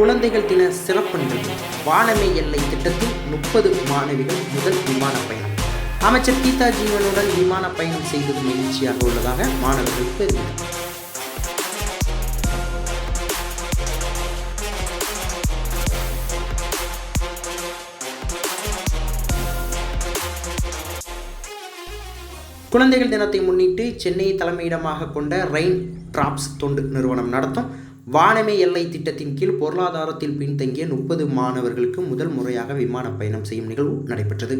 குழந்தைகள் தின சிறப்பு நிகழ்ச்சி. வானமே எல்லை திட்டத்தில் முப்பது மாணவிகள் முதல் விமான பயணம். அமைச்சர் கீதா ஜீவனுடன் விமான பயணம் செய்தது மகிழ்ச்சியாக உள்ளதாக மாணவர்கள் தெரிவித்தனர். குழந்தைகள் தினத்தை முன்னிட்டு சென்னையை தலைமையிடமாக கொண்ட ரெயின் டிராப்ஸ் தொண்டு நிறுவனம் நடத்தும் வானமே எல்லை திட்டத்தின் கீழ் பொருளாதாரத்தில் பின்தங்கிய முப்பது மாணவர்களுக்கு முதல் முறையாக விமான பயணம் செய்யும் நிகழ்வு நடைபெற்றது.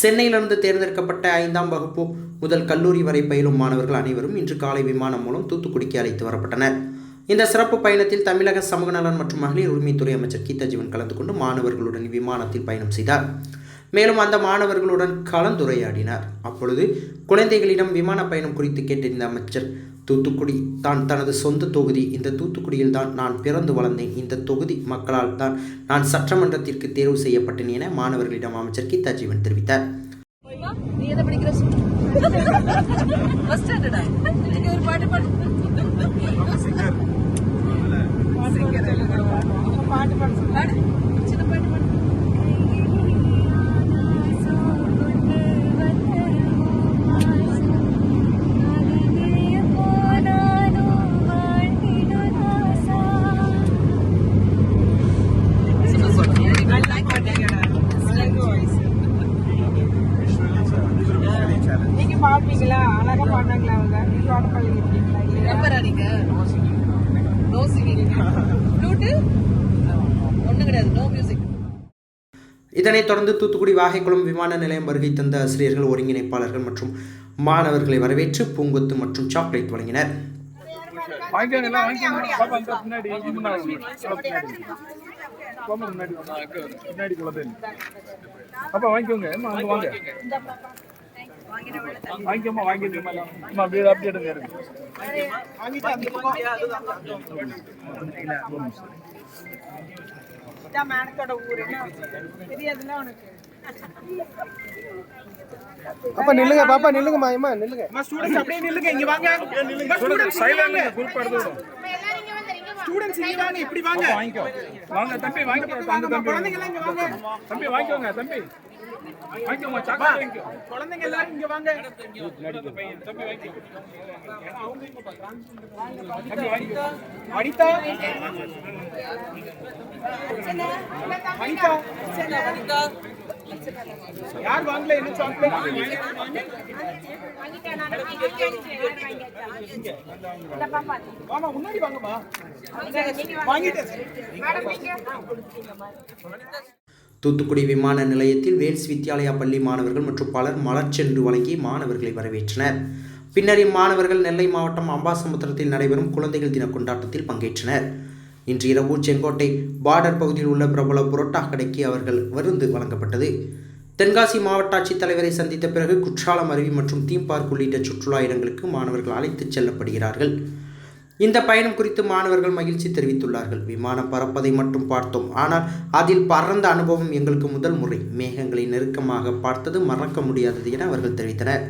சென்னையிலிருந்து தேர்ந்தெடுக்கப்பட்ட ஐந்தாம் வகுப்பு முதல் கல்லூரி வரை பயிலும் மாணவர்கள் அனைவரும் இன்று காலை விமானம் மூலம் தூத்துக்குடிக்கு அழைத்து வரப்பட்டனர். இந்த சிறப்பு பயணத்தில் தமிழக சமூக நலன் மற்றும் மகளிர் உரிமைத்துறை அமைச்சர் கீதா ஜீவன் கலந்து கொண்டு மாணவர்களுடன் விமானத்தில் பயணம் செய்தார். மேலும் அந்த மாணவர்களுடன் கலந்துரையாடினார். அப்பொழுது குழந்தைகளிடம் விமான பயணம் குறித்து கேட்டிருந்த அமைச்சர் தூத்துக்குடி. தான் தனது சொந்த தொகுதி. இந்த தூத்துக்குடியில் தான் நான் பிறந்து வளர்ந்தேன். இந்த தொகுதி மக்களால் தான் நான் சட்டமன்றத்திற்கு தேர்வு செய்யப்பட்டேன் என மாணவர்களிடம் அமைச்சர் கீதா ஜீவன் தெரிவித்தார். போய்வா, நீ என்ன படிக்கிற ஃபர்ஸ்ட் ஸ்டாண்டர்டா நீங்க ஒரு பாட்டு பாடு பாட்டு பாடு சின்ன பாட்டு பாடு Super, super. I like your slang voice. நீங்க பாப்பீங்களா அழகா பாடுறாங்களா அவங்க நீங்க பாட பழகிருக்கீங்களா நீங்க நோ சிங்கிங் ஃப்ளூட்டு ஒண்ணும் கிடையாது. நோ மியூசிக் இதனைத் தொடர்ந்து தூத்துக்குடி வாகைக்குளம் விமான நிலையம் வருகை தந்த ஆசிரியர்கள் ஒருங்கிணைப்பாளர்கள் மற்றும் மாணவர்களை வரவேற்று பூங்கொத்து மற்றும் சாக்லேட் வழங்கினர். வாங்கிக்கோங்க வாங்கிக்கோமா வாங்கிக்கோமா எல்லாம் அம்மா அப்படியே அப்படியே எடுங்க இதான் மேனத்தோட ஊர் என்ன தெரியாதுல்ல உனக்கு பாப்பா நில்லுங்க பாப்பா நில்லுங்க மாயமா நில்லுங்க ஸ்டூடெண்ட்ஸ் அப்படியே நில்லுங்க இங்க வாங்க ஸ்டூடெண்ட்ஸ் சைலண்ட் குரூப் எடுத்து ஸ்டூடண்ட்ஸ் ஸ்டூடெண்ட்ஸ் இங்க வாங்க இப்படி வாங்க வாங்கிக்கோ வாங்க தம்பி வாங்கிக்கோ அந்த தம்பி வாங்க. தம்பி வாங்கிக்கோங்க தம்பி. வாங்கிக்கோமா சாக்லேட் வாங்கிக்கோ. குழந்தைங்க எல்லாரும் இங்க வாங்க. தம்பி வாங்கிக்கோ. வாங்கிக்கோ அனிதா. அனிதா. யார் வாங்கல என்ன சாக்லேட் வாமா முன்னாடி வாங்கம்மா. வாங்கிட்டேன் தூத்துக்குடி விமான நிலையத்தில் வேல்ஸ் வித்யாலயா பள்ளி மாணவர்கள் மற்றும் பலர் மலர்ச்சென்று வழங்கி மாணவர்களை வரவேற்றனர். பின்னர் இம்மாணவர்கள் நெல்லை மாவட்டம் அம்பாசமுத்திரத்தில் நடைபெறும் குழந்தைகள் தின கொண்டாட்டத்தில் பங்கேற்றனர். இன்று இரவு செங்கோட்டை பார்டர் பகுதியில் உள்ள பிரபல புரோட்டா கடைக்கு அவர்கள் விருந்து வழங்கப்பட்டது. தென்காசி மாவட்ட ஆட்சித்தலைவரை சந்தித்த பிறகு குற்றாலம் அருவி மற்றும் தீம் பார்க் உள்ளிட்ட சுற்றுலா இடங்களுக்கு மாணவர்கள் அழைத்துச் செல்லப்படுகிறார்கள். இந்த பயணம் குறித்து மாணவர்கள் மகிழ்ச்சி தெரிவித்துள்ளார்கள். விமானம் பறப்பதை மட்டும் பார்த்தோம். ஆனால் அதில் பறந்த அனுபவம் எங்களுக்கு முதல் முறை. மேகங்களை நெருக்கமாக பார்த்தது மறக்க முடியாதது என அவர்கள் தெரிவித்தனர்.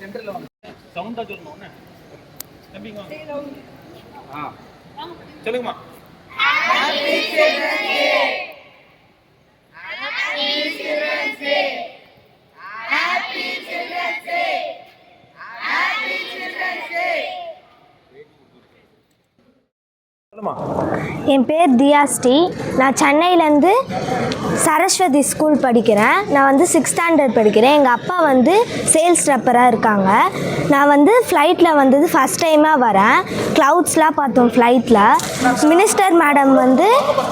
செந்தில் குழந்தைங்க பண்ணிட்டு அதெல்லாம் வாங்கிக்கோங்க நம்ம அதெல்லாம் வாங்கிக்கோங்க இது சென்டர்ல வாங்க சவுண்டா சொல்லணும் என்ன தம்பிங்க வாங்க ஆ சொல்லுங்கம்மா சொல்லுமா. என் பேர் தியாஸ்ரீ. நான் சென்னையிலேருந்து சரஸ்வதி ஸ்கூல் படிக்கிறேன். நான் வந்து சிக்ஸ் ஸ்டாண்டர்ட் படிக்கிறேன். எங்கள் அப்பா வந்து சேல்ஸ் ரெப்பராக இருக்காங்க. நான் வந்து ஃப்ளைட்டில் வந்தது ஃபஸ்ட் டைமாக வரேன். க்ளவுட்ஸ்லாம் பார்த்தோம் ஃப்ளைட்டில் மினிஸ்டர் மேடம் வந்து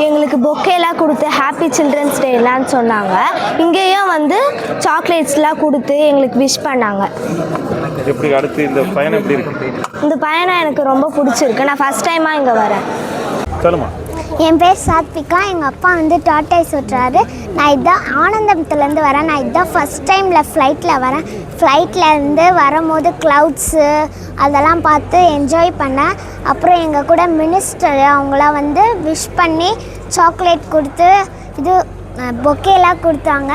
எங்களுக்கு பொக்கேலாம் கொடுத்து ஹாப்பி சில்ட்ரன்ஸ் டேலான்னு சொன்னாங்க. இங்கேயும் வந்து சாக்லேட்ஸ்லாம் கொடுத்து எங்களுக்கு விஷ் பண்ணாங்க. எப்படி அடுத்து இந்த பயணம் எப்படி இருக்கு? இந்த பயணம் எனக்கு ரொம்ப பிடிச்சிருக்கு. நான் ஃபஸ்ட் டைமாக இங்கே வரேன். சொல்லுமா. என் பேர் சாத்விகா எங்கள் அப்பா வந்து டாட்டாய்ஸ் ஓட்டுறாரு. நான் இதான் ஆனந்தத்துலேருந்து வரேன். நான் இதான் ஃபஸ்ட் டைமில் ஃப்ளைட்டில் வரேன். ஃப்ளைட்லேருந்து வரும்போது க்ளவுட்ஸு அதெல்லாம் பார்த்து என்ஜாய் பண்ணேன். அப்புறம் எங்கள் கூட மினிஸ்டர் அவங்களாம் வந்து விஷ் பண்ணி சாக்லேட் கொடுத்து இது பொக்கேலாம் கொடுத்தாங்க.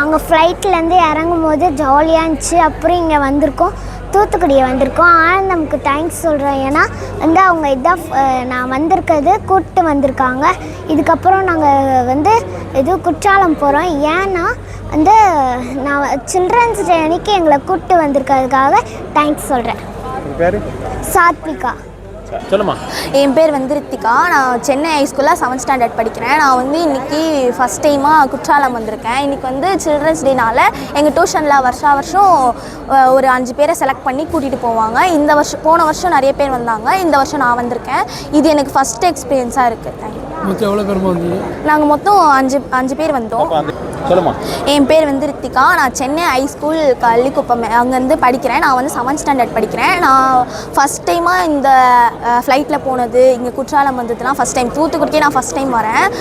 அங்கே ஃப்ளைட்லேருந்து இறங்கும் போது ஜாலியாக இருந்துச்சு. அப்புறம் இங்கே வந்திருக்கோம். தூத்துக்குடி வந்திருக்கோம். ஆனந்தம்க்கு தேங்க்ஸ் சொல்கிறேன் ஏன்னா வந்து அவங்க இதான் நான் வந்திருக்கிறது கூப்பிட்டு வந்திருக்காங்க. இதுக்கப்புறம் நாங்கள் வந்து இது குற்றாலம் போகிறோம் ஏன்னா வந்து நான் சில்ட்ரன்ஸ் டே அன்னைக்கு எங்களை கூப்பிட்டு வந்திருக்கிறதுக்காக தேங்க்ஸ் சொல்கிறேன் சாத்விகா. சொல்லுமா. என் பேர் வந்து ரித்திகா. நான் சென்னை ஹைஸ்கூலில் செவன்த் ஸ்டாண்டர்ட் படிக்கிறேன். நான் வந்து இன்றைக்கி ஃபஸ்ட் டைமாக குற்றாலம் வந்திருக்கேன். இன்றைக்கி வந்து சில்ட்ரன்ஸ் டேனால எங்கள் டியூஷனில் வருஷா வருஷம் ஒரு அஞ்சு பேரை செலக்ட் பண்ணி கூட்டிகிட்டு போவாங்க. இந்த வருஷம் போன வருஷம் நிறைய பேர் வந்தாங்க. இந்த வருஷம் நான் வந்திருக்கேன். இது எனக்கு ஃபஸ்ட் எக்ஸ்பீரியன்ஸாக இருக்குது தேங்க்யூ மொத்தம் எவ்வளோ பேருமா வந்தீங்க? நாங்கள் மொத்தம் அஞ்சு அஞ்சு பேர் வந்தோம். சொல்லுமா. என் பேர் வந்து ரித்திகா. நான் சென்னை ஹை ஸ்கூல் கள்ளிக்குப்பம் அங்கேருந்து படிக்கிறேன். நான் வந்து செவன்த் ஸ்டாண்டர்ட் படிக்கிறேன். நான் ஃபஸ்ட் டைமாக இந்த ஃப்ளைட்டில் போனது இங்கே குற்றாலம் வந்ததுலாம் ஃபஸ்ட் டைம் தூத்துக்குடிக்கே நான் ஃபஸ்ட் டைம் வரேன்.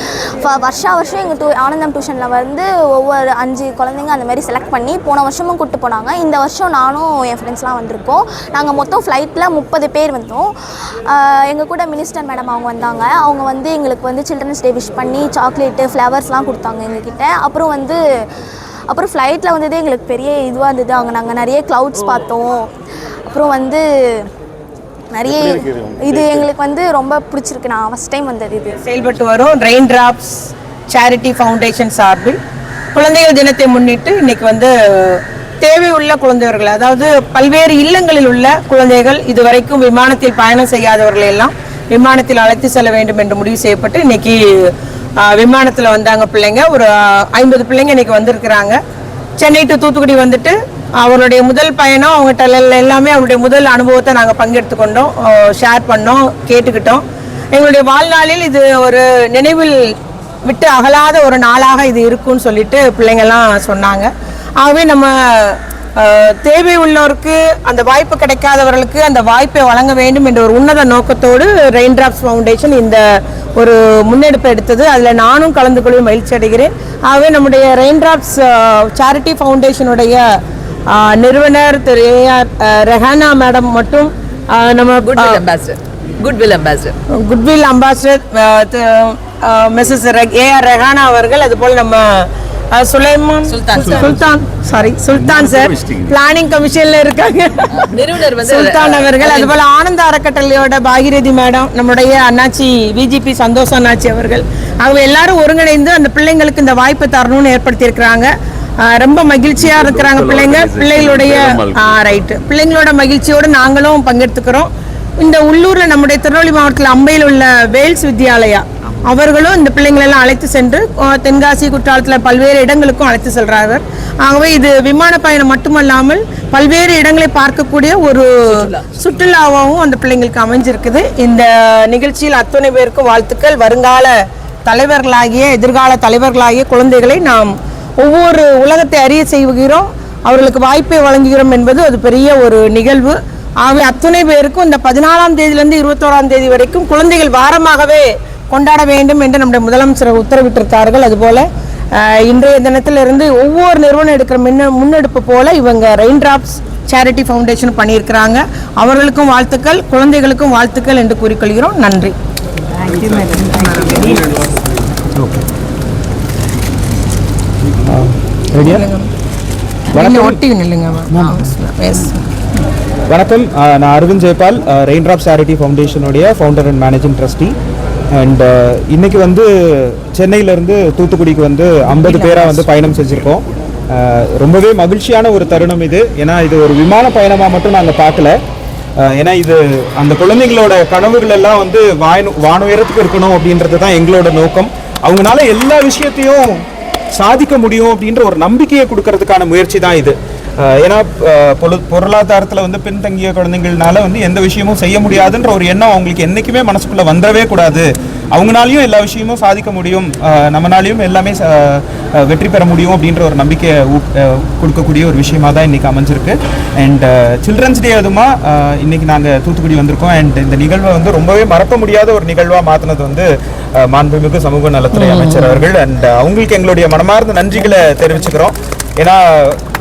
ஃப- வருஷா வருஷம் எங்கள் டூ ஆனந்தம் டியூஷனில் வந்து ஒவ்வொரு அஞ்சு குழந்தைங்க அந்த மாதிரி செலக்ட் பண்ணி போன வருஷமும் கூப்பிட்டு போனாங்க. இந்த வருஷம் நானும் என் ஃப்ரெண்ட்ஸ்லாம் வந்திருக்கோம். நாங்கள் மொத்தம் ஃப்ளைட்டில் முப்பது பேர் வந்தோம். எங்கள் கூட மினிஸ்டர் மேடம் அவங்க வந்தாங்க. அவங்க வந்து எங்களுக்கு வந்து சில்ட்ரன்ஸ் டே விஷ் பண்ணி சாக்லேட்டு ஃப்ளவர்ஸ்லாம் கொடுத்தாங்க எங்ககிட்ட. அப்புறம் வந்து அப்புறம் ஃப்ளைட்டில் வந்ததே எங்களுக்கு பெரிய இதுவாக இருந்தது. அங்கே நாங்கள் நிறைய க்ளவுட்ஸ் பார்த்தோம். அப்புறம் வந்து நிறைய இது? எங்களுக்கு வந்து ரொம்ப பிடிச்சிருக்கு. நான் ஃபஸ்ட் டைம் வந்தது இது. செயல்பட்டு வரும். ரெயின் டிராப்ஸ் சேரிட்டி ஃபவுண்டேஷன் சார்பில் குழந்தைகள் தினத்தை முன்னிட்டு இன்னைக்கு வந்து தேவையுள்ள குழந்தைகள் அதாவது பல்வேறு இல்லங்களில் உள்ள குழந்தைகள் இதுவரைக்கும் விமானத்தில் பயணம் செய்யாதவர்களை எல்லாம் விமானத்தில் அழைத்து செல்ல வேண்டும் என்று முடிவு செய்யப்பட்டு இன்னைக்கு விமானத்தில் வந்தாங்க பிள்ளைங்க. ஒரு ஐம்பது பிள்ளைங்க இன்னைக்கு வந்திருக்கிறாங்க. சென்னை டு தூத்துக்குடி வந்துட்டு அவருடைய முதல் பயணம் அவங்ககிட்ட எல்லாம் எல்லாமே அவருடைய முதல் அனுபவத்தை நாங்கள் பங்கெடுத்துக்கொண்டோம் ஷேர் பண்ணோம் கேட்டுக்கிட்டோம். எங்களுடைய வாழ்நாளில் இது ஒரு நினைவில் விட்டு அகலாத ஒரு நாளாக இது இருக்கும்னு சொல்லிட்டு பிள்ளைங்கள்லாம் சொன்னாங்க. ஆகவே நம்ம தேவை உள்ளோருக்கு அந்த வாய்ப்பு கிடைக்காதவர்களுக்கு அந்த வாய்ப்பை வழங்க வேண்டும் என்ற ஒரு உன்னத நோக்கத்தோடு ரெயின் டிராப்ஸ் ஃபவுண்டேஷன் இந்த ஒரு முன்னெடுப்பு எடுத்தது அதில் நானும் கலந்து கொள்ள மகிழ்ச்சி அடைகிறேன் ஆகவே நம்முடைய ரெயின் டிராப்ஸ் சேரிட்டி ஃபவுண்டேஷனுடைய நிறுவனர் திரு ஏஆர் ரெஹானா மேடம் மட்டும் நம்ம Goodwill ambassador. Goodwill ambassador. Goodwill ambassador Mrs AR Rehana அவர்கள் அதுபோல் நம்ம Sulaiman. Sultan. Sultan. Sorry Sultan sir planning கமிஷன்ல இருக்காங்க. நிறுவனர் வந்து சுல்தான் அவர்கள் அதுபோல ஆனந்த அறக்கட்டளையோட பாகிரதி மேடம் நம்முடைய அண்ணாச்சி பிஜேபி சந்தோஷ் அண்ணாச்சி அவர்கள். அவங்க எல்லாரும் ஒருங்கிணைந்து அந்த பிள்ளைங்களுக்கு இந்த வாய்ப்பு தரணும்னு ஏற்படுத்தி இருக்கிறாங்க ரொம்ப மகிழ்ச்சியா இருக்கிறாங்க பிள்ளைங்க. பிள்ளைகளுடைய ரைட்டு பிள்ளைங்களோட மகிழ்ச்சியோடு நாங்களும் பங்கெடுத்துக்கிறோம். இந்த உள்ளூர்ல நம்முடைய திருநெல்வேலி மாவட்டத்தில் அம்பையில் உள்ள வேல்ஸ் வித்யாலயா அவர்களும் இந்த பிள்ளைங்களை எல்லாம் அழைத்து சென்று தென்காசி குற்றாலத்தில் பல்வேறு இடங்களுக்கும் அழைத்து செல்றார்கள். ஆகவே இது விமான பயணம் மட்டுமல்லாமல் பல்வேறு இடங்களை பார்க்கக்கூடிய ஒரு சுற்றுலாவாகவும் அந்த பிள்ளைங்களுக்கு அமைஞ்சிருக்குது. இந்த நிகழ்ச்சியில் அத்தனை பேருக்கும் வாழ்த்துக்கள். வருங்கால தலைவர்களாகிய எதிர்கால தலைவர்களாகிய குழந்தைகளை நாம் ஒவ்வொரு உலகத்தை அறிய செய்கிறோம். அவர்களுக்கு வாய்ப்பை வழங்குகிறோம் என்பது அது பெரிய ஒரு நிகழ்வு. ஆகவே அத்தனை பேருக்கும் இந்த பதினாலாம் தேதியிலிருந்து இருபத்தோராம் தேதி வரைக்கும் குழந்தைகள் வாரமாகவே கொண்டாட வேண்டும் என்று நம்முடைய முதலமைச்சர் உத்தரவிட்டிருக்கார்கள். அதுபோல இன்றைய தினத்திலிருந்து ஒவ்வொரு நிறுவனம் எடுக்கிற முன்ன முன்னெடுப்பு போல இவங்க ரெயின் டிராப்ஸ் சேரிட்டி ஃபவுண்டேஷன் பண்ணியிருக்கிறாங்க. அவர்களுக்கும் வாழ்த்துக்கள் குழந்தைகளுக்கும் வாழ்த்துக்கள் என்று கூறிக்கொள்கிறோம். நன்றி. வணக்கம். நான் Aravind Jayapal rain drop charity ஃபவுண்டேஷனுடைய founder and managing trustee and uh, இன்னைக்கு வந்து சென்னையிலேருந்து தூத்துக்குடிக்கு வந்து ஐம்பது பேராக வந்து பயணம் செஞ்சுருக்கோம். ரொம்பவே மகிழ்ச்சியான ஒரு தருணம் இது. ஏன்னா இது ஒரு விமான பயணமாக மட்டும் நாங்கள் பார்க்கல. ஏன்னா இது அந்த குழந்தைங்களோட கனவுகள் எல்லாம் வந்து வானு வானுயரத்துக்கு இருக்கணும் அப்படின்றது தான் எங்களோட நோக்கம். அவங்களால எல்லா விஷயத்தையும் சாதிக்க முடியும் அப்படின்ற ஒரு நம்பிக்கையை கொடுக்கறதுக்கான முயற்சி தான் இது. ஏன்னா பொரு பொருளாதாரத்தில் வந்து பின்தங்கிய குழந்தைங்கள்னால வந்து எந்த விஷயமும் செய்ய முடியாதுன்ற ஒரு எண்ணம் அவங்களுக்கு என்றைக்குமே மனசுக்குள்ள வந்துடவே கூடாது. அவங்களாலையும் எல்லா விஷயமும் சாதிக்க முடியும். அஹ் நம்மனாலையும் எல்லாமே வெற்றி பெற முடியும் அப்படின்ற ஒரு நம்பிக்கையை கொடுக்கக்கூடிய ஒரு விஷயமா தான் இன்னைக்கு அமைஞ்சிருக்கு. அண்ட் சில்ட்ரன்ஸ் டே அதுமா அஹ் இன்னைக்கு நாங்கள் தூத்துக்குடி வந்திருக்கோம். அண்ட் இந்த நிகழ்வை வந்து ரொம்பவே மறக்க முடியாத ஒரு நிகழ்வாக மாற்றினது வந்து மாண்புமிகு சமூக நலத்துறை அமைச்சர் அவர்கள். அண்ட் அவங்களுக்கு எங்களுடைய மனமார்ந்த நன்றிகளை தெரிவிச்சுக்கிறோம். ஏன்னா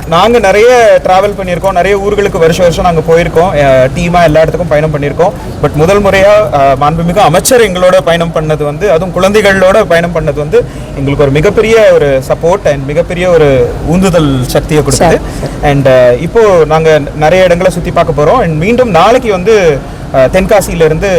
நாங்க நிறைய டிராவல் பண்ணியிருக்கோம். நிறைய ஊர்களுக்கு வருஷம் வருஷம் நாங்க போயிருக்கோம். டீமா எல்லா இடத்துக்கும் பயணம் பண்ணியிருக்கோம். பட் முதல் முறையா அஹ், மாண்புமிகு அமைச்சர் எங்களோட பயணம் பண்ணது வந்து அதுவும் குழந்தைகளோட பயணம் பண்ணது வந்து எங்களுக்கு ஒரு மிகப்பெரிய ஒரு சப்போர்ட் அண்ட் மிகப்பெரிய ஒரு ஊந்துதல் சக்தியை கொடுத்தது. அண்ட் இப்போ நாங்க நிறைய இடங்களை சுத்தி பார்க்க போறோம். அண்ட் மீண்டும் நாளைக்கு வந்து தென்காசியிலிருந்து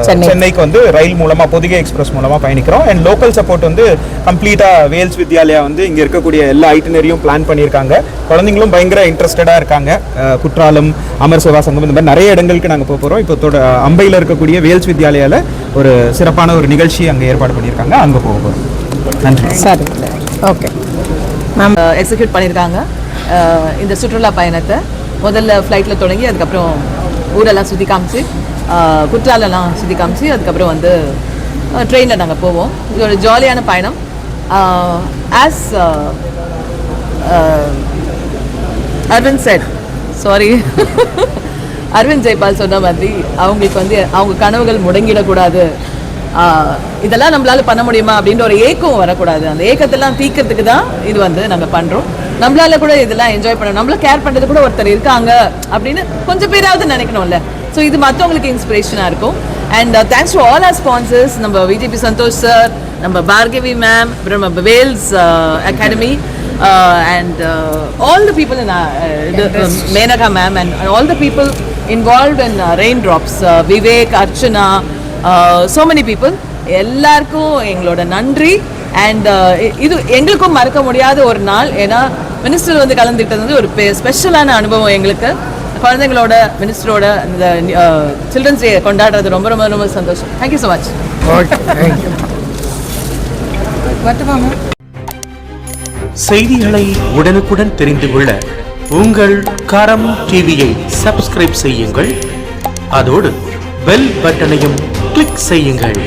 சென்னைக்கு வந்து ரயில் மூலமா பொதிகை எக்ஸ்பிரஸ் மூலமா பயணிக்கிறோம். அண்ட் லோக்கல் சப்போர்ட் வந்து கம்ப்ளீட்டா வேல்ஸ் வித்யாலயா வந்து இங்க இருக்கக்கூடிய எல்லா ஐட்டினரியும் பிளான் பண்ணியிருக்காங்க. குழந்தைங்களும் பயங்கர இன்ட்ரெஸ்டடா இருக்காங்க. குற்றாலம் அமர் சேவா சங்கம் இந்த மாதிரி நிறைய இடங்களுக்கு நாங்க போக போறோம். இப்போ தொட அம்பையில் இருக்கக்கூடிய வேல்ஸ் வித்யாலயால ஒரு சிறப்பான ஒரு நிகழ்ச்சி அங்க ஏற்பாடு பண்ணியிருக்காங்க. அங்க போக போறோம். நன்றி. சரி. ஓகே. எக்ஸிக்யூட் பண்ணியிருக்காங்க. அஹ் இந்த சுற்றுலா பயணத்தை முதல்ல ஃப்ளைட்டில் தொடங்கி அதுக்கப்புறம் ஊரெல்லாம் சுற்றி காமிச்சு குற்றாலெல்லாம் சுற்றி காமிச்சு அதுக்கப்புறம் வந்து ட்ரெயினில் நாங்கள் போவோம். இது ஒரு ஜாலியான பயணம். As Aravind sir sorry Aravind Jaipal சொன்ன மாதிரி அவங்களுக்கு வந்து அவங்க கனவுகள் முடங்கிடக்கூடாது. இதெல்லாம் நம்மளால் பண்ண முடியுமா அப்படின்ற ஒரு ஏக்கம் வரக்கூடாது. அந்த ஏக்கத்தெல்லாம் தீக்கிறதுக்கு தான் இது வந்து நாங்கள் பண்ணுறோம் நம்மளால கூட இதெல்லாம் என்ஜாய் பண்ணணும் நம்மள கேர் பண்றது கூட ஒருத்தர் இருக்காங்க அப்படின்னு கொஞ்சம் பேராவது நினைக்கணும்ல. ஸோ இது மற்றவங்களுக்கு இன்ஸ்பிரேஷனாக இருக்கும். And thanks to all our sponsors நம்ம விஜிபி சந்தோஷ் சார் நம்ம பார்கவி மேம் அப்புறம் நம்ம Vels academy and all the people in Menaka ma'am and all the people involve in rain drops Vivek Archana so many people எல்லாருக்கும் எங்களோட நன்றி. And இது எங்களுக்கும் மறக்க முடியாத ஒரு நாள். ஏன்னா மினிஸ்டர் வந்து கலந்துக்கிட்டது வந்து ஒரு ஸ்பெஷலான அனுபவம் எங்களுக்கு. குழந்தைங்களோட மினிஸ்டரோட இந்த சில்ட்ரன்ஸ் டே கொண்டாடுறது ரொம்ப ரொம்ப ரொம்ப சந்தோஷம். தேங்க்யூ ஸோ மச் செய்திகளை உடனுக்குடன் தெரிந்து கொள்ள உங்கள் கரம் டிவியை சப்ஸ்கிரைப் செய்யுங்கள். அதோடு பெல் பட்டனையும் கிளிக் செய்யுங்கள்.